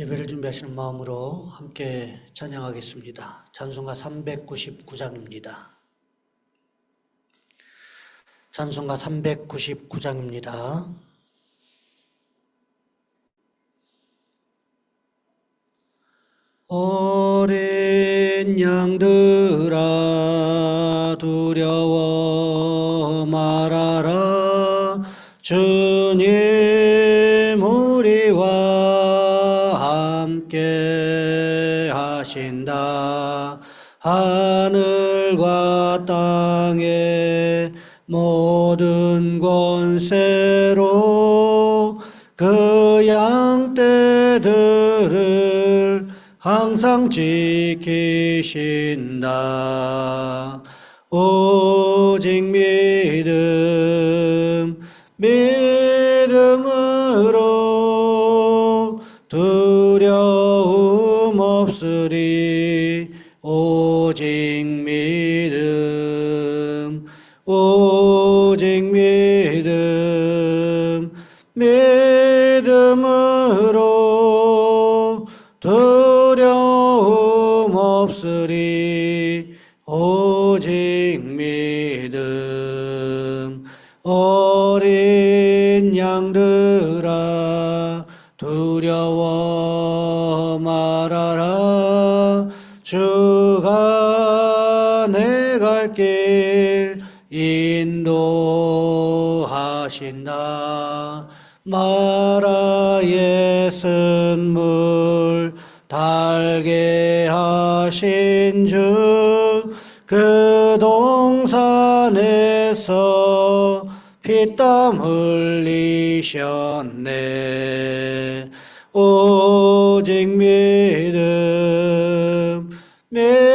예배를 준비하시는 마음으로 함께 찬양하겠습니다. 찬송가 399장입니다. 찬송가 399장입니다. 어린 양들아 두려워 말아라 주 모든 권세로 그 양떼들을 항상 지키신다. 오직 믿 믿음 어린 양들아 두려워 말아라. 주가 내 갈 길 인도하신다. 마라의 쓴물 달게 하신 주그 동산에서 피땀 흘리셨네. 오직 믿음 믿음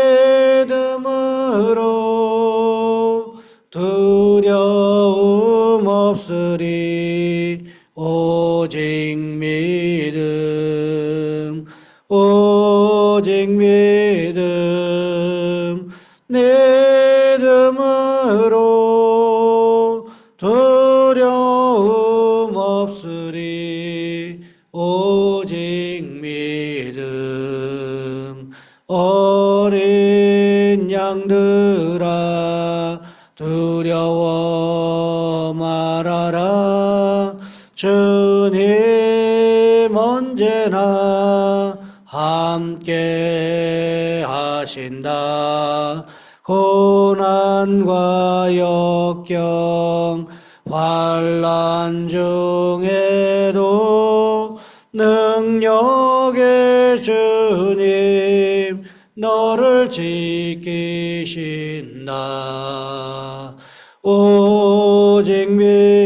환란 중에도 능력의 주님 너를 지키신다. 오직 믿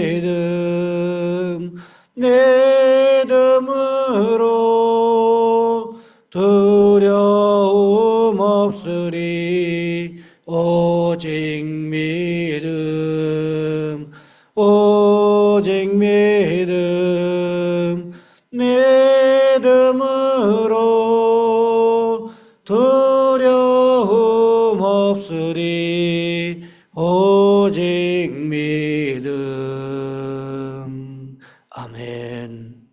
오직 믿음 믿음으로 두려움 없으리 오직 믿음 아멘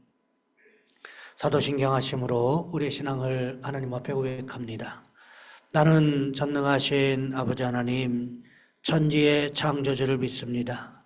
사도신경 하심으로 우리의 신앙을 하나님 앞에 고백합니다. 나는 전능하신 아버지 하나님 천지의 창조주를 믿습니다.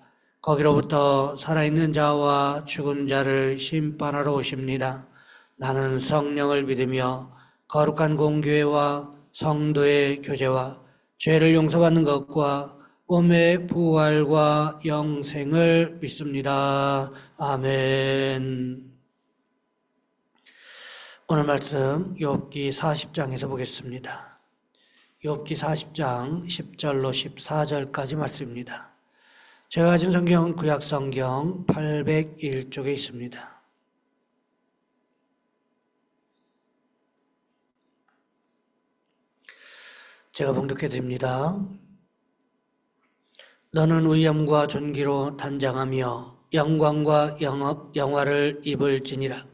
거기로부터 살아있는 자와 죽은 자를 심판하러 오십니다. 나는 성령을 믿으며 거룩한 공교회와 성도의 교제와 죄를 용서받는 것과 몸의 부활과 영생을 믿습니다. 아멘. 오늘 말씀 욥기 40장에서 보겠습니다. 욥기 40장 10절로 14절까지 말씀입니다. 제가 가진 성경은 구약 성경 801쪽에 있습니다. 제가 봉독해 드립니다. 너는 위엄과 존귀로 단장하며 영광과 영어, 영화를 입을 지니라.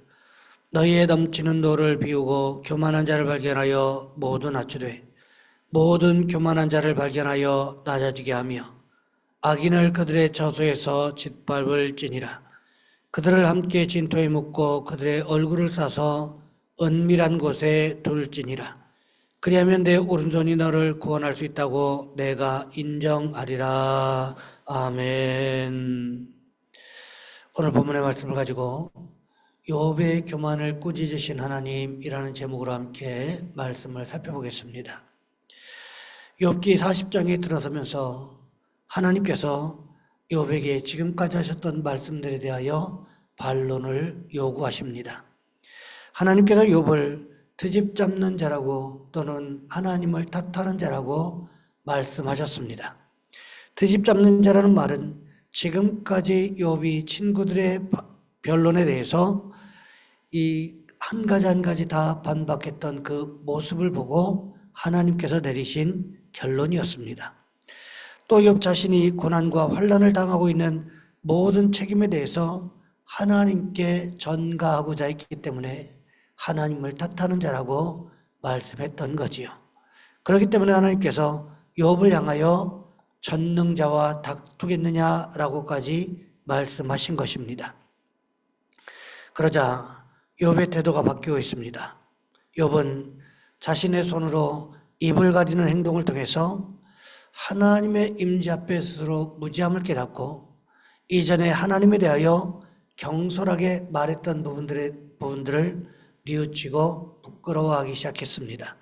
너희의 넘치는 노를 비우고 교만한 자를 발견하여 모두 낮추되 모든 교만한 자를 발견하여 낮아지게 하며 악인을 그들의 저소에서 짓밟을지니라. 그들을 함께 진토에 묻고 그들의 얼굴을 싸서 은밀한 곳에 둘지니라. 그리하면 내 오른손이 너를 구원할 수 있다고 내가 인정하리라. 아멘. 오늘 본문의 말씀을 가지고 욥의 교만을 꾸짖으신 하나님이라는 제목으로 함께 말씀을 살펴보겠습니다. 욥기 40장에 들어서면서 하나님께서 욥에게 지금까지 하셨던 말씀들에 대하여 반론을 요구하십니다. 하나님께서 욥을 트집 잡는 자라고 또는 하나님을 탓하는 자라고 말씀하셨습니다. 트집 잡는 자라는 말은 지금까지 욥이 친구들의 변론에 대해서 이 한 가지 한 가지 다 반박했던 그 모습을 보고 하나님께서 내리신 결론이었습니다. 또욥 자신이 고난과 환란을 당하고 있는 모든 책임에 대해서 하나님께 전가하고자 했기 때문에 하나님을 탓하는 자라고 말씀했던 거지요. 그렇기 때문에 하나님께서 욥을 향하여 전능자와 다투겠느냐라고까지 말씀하신 것입니다. 그러자 욥의 태도가 바뀌고 있습니다. 욥은 자신의 손으로 입을 가리는 행동을 통해서 하나님의 임재 앞에 스스로 무지함을 깨닫고 이전에 하나님에 대하여 경솔하게 말했던 부분들의 부분들을 뉘우치고 부끄러워하기 시작했습니다.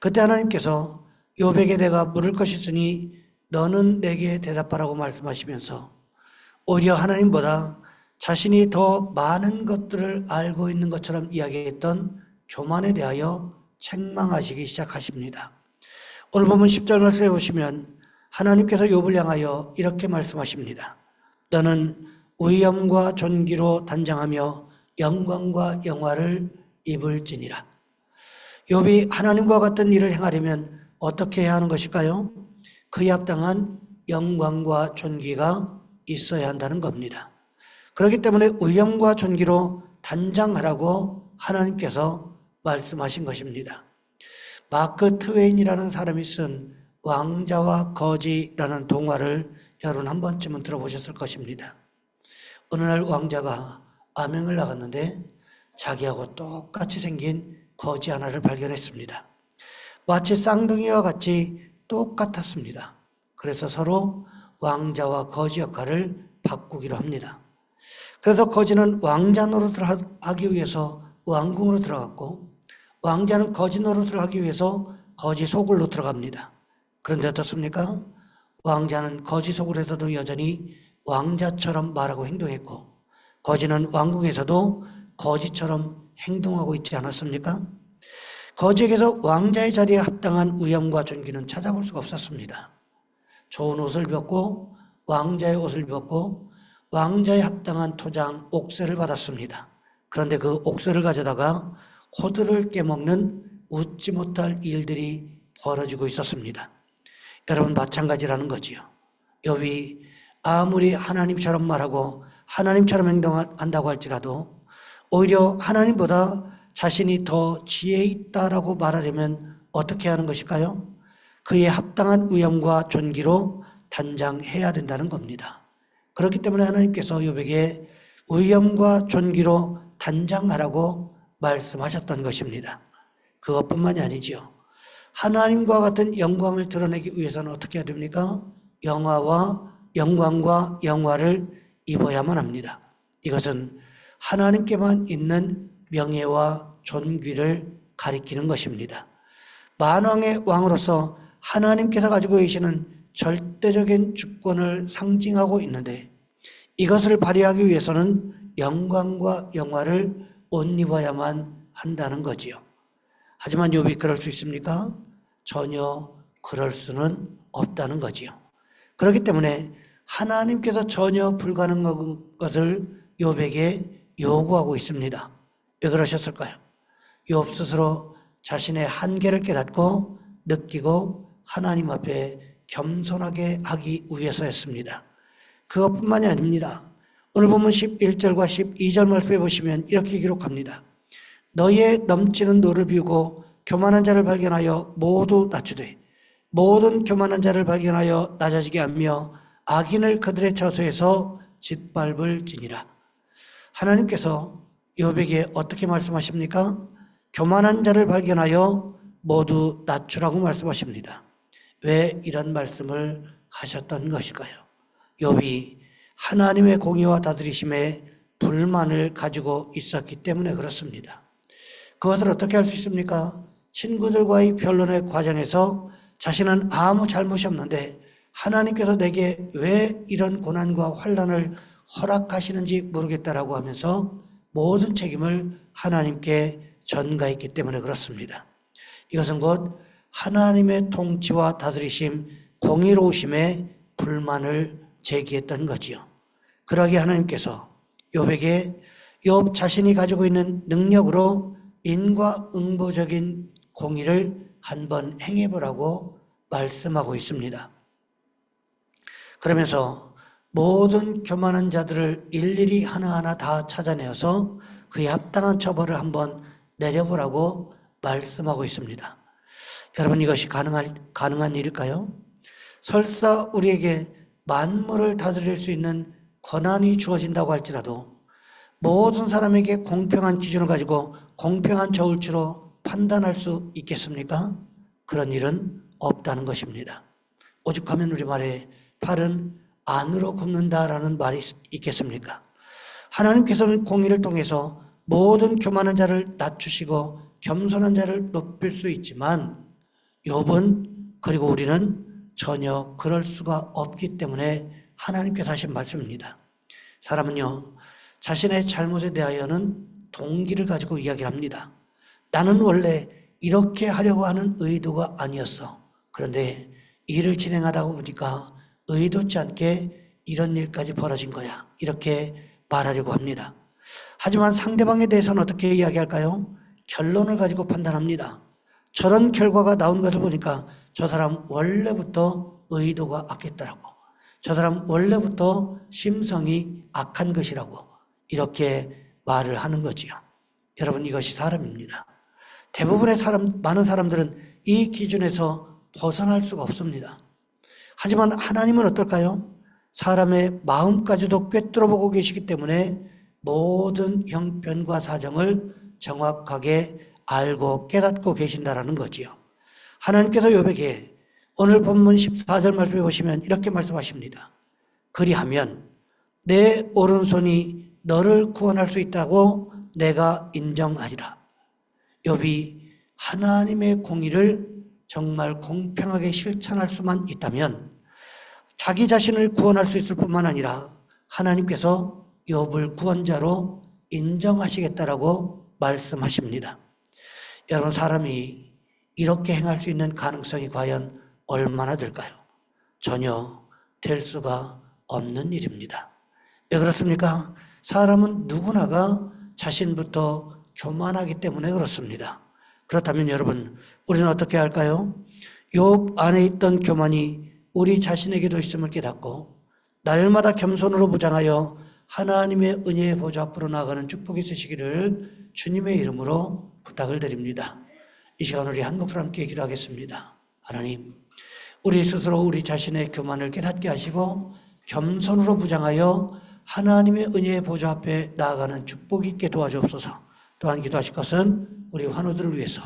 그때 하나님께서 욥에게 내가 물을 것이 있으니 너는 내게 대답하라고 말씀하시면서 오히려 하나님보다 자신이 더 많은 것들을 알고 있는 것처럼 이야기했던 교만에 대하여 책망하시기 시작하십니다. 오늘 보면 10절 말씀해 보시면 하나님께서 욥을 향하여 이렇게 말씀하십니다. 너는 위엄과 존귀로 단장하며 영광과 영화를 입을지니라. 욥이 하나님과 같은 일을 행하려면 어떻게 해야 하는 것일까요? 그에 합당한 영광과 존귀가 있어야 한다는 겁니다. 그렇기 때문에 위엄과 존귀로 단장하라고 하나님께서 말씀하신 것입니다. 마크 트웨인이라는 사람이 쓴 왕자와 거지라는 동화를 여러분 한 번쯤은 들어보셨을 것입니다. 어느 날 왕자가 암행을 나갔는데 자기하고 똑같이 생긴 거지 하나를 발견했습니다. 마치 쌍둥이와 같이 똑같았습니다. 그래서 서로 왕자와 거지 역할을 바꾸기로 합니다. 그래서 거지는 왕자 노릇을 하기 위해서 왕궁으로 들어갔고 왕자는 거지 노릇을 하기 위해서 거지 소굴로 들어갑니다. 그런데 어떻습니까? 왕자는 거지 소굴에서도 여전히 왕자처럼 말하고 행동했고 거지는 왕궁에서도 거지처럼 행동하고 있지 않았습니까? 거지에게서 왕자의 자리에 합당한 위엄과 존귀는 찾아볼 수가 없었습니다. 좋은 옷을 입었고 왕자의 옷을 입었고 왕자에 합당한 토장 옥새를 받았습니다. 그런데 그 옥새를 가져다가 호들을 깨먹는 웃지 못할 일들이 벌어지고 있었습니다. 여러분 마찬가지라는 거지요. 욥이 아무리 하나님처럼 말하고 하나님처럼 행동한다고 할지라도 오히려 하나님보다 자신이 더 지혜 있다라고 말하려면 어떻게 하는 것일까요? 그에 합당한 위엄과 존귀로 단장해야 된다는 겁니다. 그렇기 때문에 하나님께서 욥에게 위엄과 존귀로 단장하라고 말씀하셨던 것입니다. 그것뿐만이 아니지요. 하나님과 같은 영광을 드러내기 위해서는 어떻게 해야 됩니까? 영화와 영광과 영화를 입어야만 합니다. 이것은 하나님께만 있는 명예와 존귀를 가리키는 것입니다. 만왕의 왕으로서 하나님께서 가지고 계시는 절대적인 주권을 상징하고 있는데 이것을 발휘하기 위해서는 영광과 영화를 옷 입어야만 한다는 거지요. 하지만 욥이 그럴 수 있습니까? 전혀 그럴 수는 없다는 거지요. 그렇기 때문에 하나님께서 전혀 불가능한 것을 욥에게 요구하고 있습니다. 왜 그러셨을까요? 욥 스스로 자신의 한계를 깨닫고 느끼고 하나님 앞에 겸손하게 하기 위해서였습니다. 그것뿐만이 아닙니다. 오늘 보면 11절과 12절 말씀해 보시면 이렇게 기록합니다. 너희의 넘치는 노를 비우고 교만한 자를 발견하여 모두 낮추되 모든 교만한 자를 발견하여 낮아지게 하며 악인을 그들의 처소에서 짓밟을 지니라. 하나님께서 욥에게 어떻게 말씀하십니까? 교만한 자를 발견하여 모두 낮추라고 말씀하십니다. 왜 이런 말씀을 하셨던 것일까요? 욥이 하나님의 공의와 다스리심에 불만을 가지고 있었기 때문에 그렇습니다. 그것을 어떻게 할 수 있습니까? 친구들과의 변론의 과정에서 자신은 아무 잘못이 없는데 하나님께서 내게 왜 이런 고난과 환란을 허락하시는지 모르겠다라고 하면서 모든 책임을 하나님께 전가했기 때문에 그렇습니다. 이것은 곧 하나님의 통치와 다스리심, 공의로우심에 불만을 제기했던 거지요. 그러기 하나님께서 욥에게 욥 자신이 가지고 있는 능력으로 인과응보적인 공의를 한번 행해보라고 말씀하고 있습니다. 그러면서 모든 교만한 자들을 일일이 하나하나 다 찾아내어서 그에 합당한 처벌을 한번 내려보라고 말씀하고 있습니다. 여러분 이것이 가능한, 가능한 일일까요? 설사 우리에게 만물을 다스릴 수 있는 권한이 주어진다고 할지라도 모든 사람에게 공평한 기준을 가지고 공평한 저울추로 판단할 수 있겠습니까? 그런 일은 없다는 것입니다. 오죽하면 우리말에 팔은 안으로 굽는다라는 말이 있겠습니까? 하나님께서는 공의를 통해서 모든 교만한 자를 낮추시고 겸손한 자를 높일 수 있지만 욥은 그리고 우리는 전혀 그럴 수가 없기 때문에 하나님께서 하신 말씀입니다. 사람은요 자신의 잘못에 대하여는 동기를 가지고 이야기합니다. 나는 원래 이렇게 하려고 하는 의도가 아니었어. 그런데 일을 진행하다 보니까 의도치 않게 이런 일까지 벌어진 거야. 이렇게 말하려고 합니다. 하지만 상대방에 대해서는 어떻게 이야기할까요? 결론을 가지고 판단합니다. 저런 결과가 나온 것을 보니까 저 사람 원래부터 의도가 악했다라고. 저 사람 원래부터 심성이 악한 것이라고. 이렇게 말을 하는 거지요. 여러분 이것이 사람입니다. 대부분의 사람, 많은 사람들은 이 기준에서 벗어날 수가 없습니다. 하지만 하나님은 어떨까요? 사람의 마음까지도 꿰뚫어 보고 계시기 때문에 모든 형편과 사정을 정확하게 알고 깨닫고 계신다라는 거지요. 하나님께서 욥에게 오늘 본문 14절 말씀해 보시면 이렇게 말씀하십니다. 그리하면 내 오른손이 너를 구원할 수 있다고 내가 인정하리라. 욥이 하나님의 공의를 정말 공평하게 실천할 수만 있다면 자기 자신을 구원할 수 있을 뿐만 아니라 하나님께서 욥을 구원자로 인정하시겠다라고 말씀하십니다. 여러분 사람이 이렇게 행할 수 있는 가능성이 과연 얼마나 될까요? 전혀 될 수가 없는 일입니다. 왜 그렇습니까? 사람은 누구나가 자신부터 교만하기 때문에 그렇습니다. 그렇다면 여러분, 우리는 어떻게 할까요? 욥 안에 있던 교만이 우리 자신에게도 있음을 깨닫고 날마다 겸손으로 무장하여 하나님의 은혜의 보좌 앞으로 나아가는 축복이 있으시기를 주님의 이름으로 부탁을 드립니다. 이 시간 우리 한 목소리 함께 기도하겠습니다. 하나님, 우리 스스로 우리 자신의 교만을 깨닫게 하시고 겸손으로 무장하여 하나님의 은혜의 보좌 앞에 나아가는 축복 있게 도와주옵소서. 또한 기도하실 것은 우리 환우들을 위해서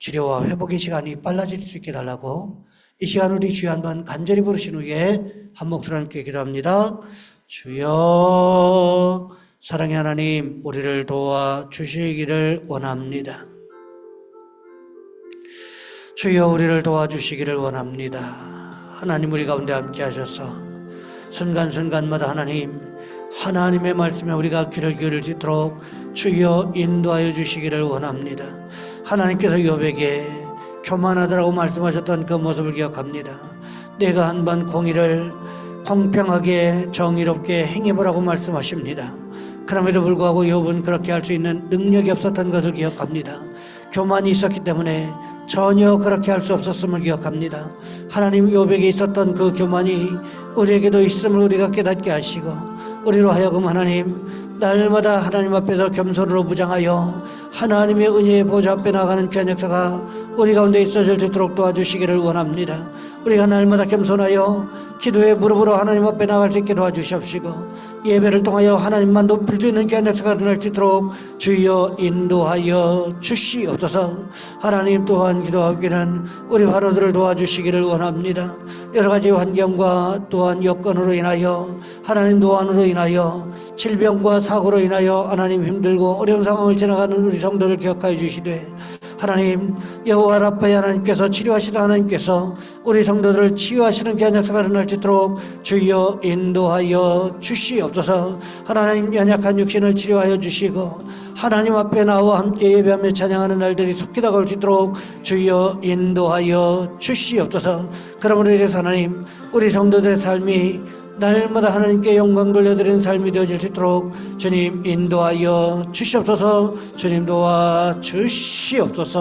치료와 회복의 시간이 빨라질 수 있게 달라고 이 시간 우리 주여 한번 간절히 부르신 후에 한 목소리 함께 기도합니다. 주여 사랑의 하나님 우리를 도와 주시기를 원합니다. 주여 우리를 도와주시기를 원합니다. 하나님 우리 가운데 함께 하셔서 순간순간마다 하나님 하나님의 말씀에 우리가 귀를 기울이도록 주여 인도하여 주시기를 원합니다. 하나님께서 욥에게 교만하다라고 말씀하셨던 그 모습을 기억합니다. 내가 한번 공의를 공평하게 정의롭게 행해보라고 말씀하십니다. 그럼에도 불구하고 욥은 그렇게 할 수 있는 능력이 없었던 것을 기억합니다. 교만이 있었기 때문에 전혀 그렇게 할 수 없었음을 기억합니다. 하나님 요백에 있었던 그 교만이 우리에게도 있음을 우리가 깨닫게 하시고 우리로 하여금 하나님 날마다 하나님 앞에서 겸손으로 무장하여 하나님의 은혜의 보좌 앞에 나가는 귀한 역사가 우리 가운데 있어질 수 있도록 도와주시기를 원합니다. 우리가 날마다 겸손하여 기도의 무릎으로 하나님 앞에 나갈 수 있게 도와주시옵시고 예배를 통하여 하나님만 높일 수 있는 귀한 역사가 일어날 수 있도록 주여 인도하여 주시옵소서. 하나님 또한 기도하기는 우리 환우들을 도와주시기를 원합니다. 여러 가지 환경과 또한 여건으로 인하여 하나님 노안으로 인하여 질병과 사고로 인하여 하나님 힘들고 어려운 상황을 지나가는 우리 성도를 기억하여 주시되 하나님 여호와 라파의 하나님께서 치료하시는 하나님께서 우리 성도들을 치유하시는 역사가 일어날 수 있도록 주여 인도하여 주시옵소서. 하나님 연약한 육신을 치료하여 주시고 하나님 앞에 나와 함께 예배하며 찬양하는 날들이 속히 다가올 수 있도록 주여 인도하여 주시옵소서. 그러므로 이래서 하나님 우리 성도들의 삶이 날마다 하나님께 영광 돌려드리는 삶이 되어질 수 있도록 주님 인도하여 주시옵소서. 주님 도와 주시옵소서